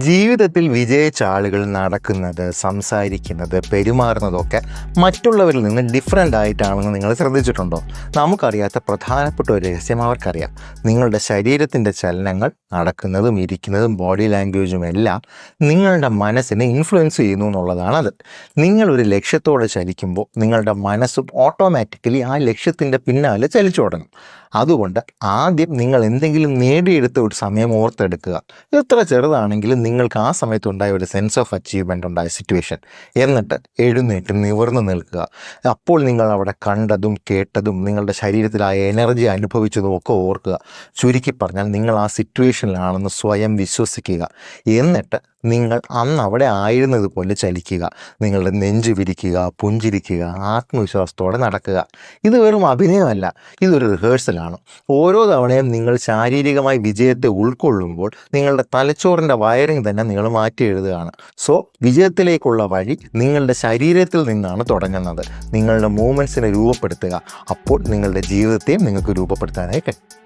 ജീവിതത്തിൽ വിജയിച്ച ആളുകൾ നടക്കുന്നത് സംസാരിക്കുന്നത് പെരുമാറുന്നതൊക്കെ മറ്റുള്ളവരിൽ നിന്ന് ഡിഫറെന്റ് ആയിട്ടാണെന്ന് നിങ്ങൾ ശ്രദ്ധിച്ചിട്ടുണ്ടോ? നമുക്കറിയാത്ത പ്രധാനപ്പെട്ട ഒരു രഹസ്യം അവർക്കറിയാം. നിങ്ങളുടെ ശരീരത്തിന്റെ ചലനങ്ങൾ നടക്കുന്നതും ഇരിക്കുന്നതും ബോഡി ലാംഗ്വേജും എല്ലാം നിങ്ങളുടെ മനസ്സിനെ ഇൻഫ്ലുവൻസ് ചെയ്യുന്നു എന്നുള്ളതാണത്. നിങ്ങളൊരു ലക്ഷ്യത്തോടെ ചലിക്കുമ്പോൾ നിങ്ങളുടെ മനസ്സും ഓട്ടോമാറ്റിക്കലി ആ ലക്ഷ്യത്തിന്റെ പിന്നാലെ ചലിച്ചു തുടങ്ങും. അതുകൊണ്ട് ആദ്യം നിങ്ങൾ എന്തെങ്കിലും നേടിയെടുത്ത ഒരു സമയം ഓർത്തെടുക്കുക. എത്ര ചെറുതാണെങ്കിലും നിങ്ങൾക്ക് ആ സമയത്തുണ്ടായ ഒരു സെൻസ് ഓഫ് അച്ചീവ്മെന്റ് ഉണ്ടായ സിറ്റുവേഷൻ എന്നിട്ട് എഴുന്നേറ്റ് നിവർന്നു നിൽക്കുക. അപ്പോൾ നിങ്ങൾ അവിടെ കണ്ടതും കേട്ടതും നിങ്ങളുടെ ശരീരത്തിലായ എനർജി അനുഭവിച്ചതും ഒക്കെ ഓർക്കുക. ചുരുക്കി പറഞ്ഞാൽ നിങ്ങൾ ആ സിറ്റുവേഷനിലാണെന്ന് സ്വയം വിശ്വസിക്കുക. എന്നിട്ട് നിങ്ങൾ അന്ന് അവിടെ ആയിരുന്നതുപോലെ ചലിക്കുക. നിങ്ങളുടെ നെഞ്ച് വിരിക്കുക പുഞ്ചിരിക്കുക ആത്മവിശ്വാസത്തോടെ നടക്കുക. ഇത് വെറും അഭിനയമല്ല. ഇതൊരു റിഹേഴ്സലാണ് ഓരോ തവണയും നിങ്ങൾ ശാരീരികമായി വിജയത്തെ ഉൾക്കൊള്ളുമ്പോൾ നിങ്ങളുടെ തലച്ചോറിന്റെ വയറിങ് തന്നെ നിങ്ങൾ മാറ്റി എഴുതുകയാണ്. സോ വിജയത്തിലേക്കുള്ള വഴി നിങ്ങളുടെ ശരീരത്തിൽ നിന്നാണ് തുടങ്ങുന്നത്. നിങ്ങളുടെ മൂവ്മെന്റ്സിനെ രൂപപ്പെടുത്തുക. അപ്പോൾ നിങ്ങളുടെ ജീവിതത്തെയും നിങ്ങൾക്ക് രൂപപ്പെടുത്താനായി കഴിയും.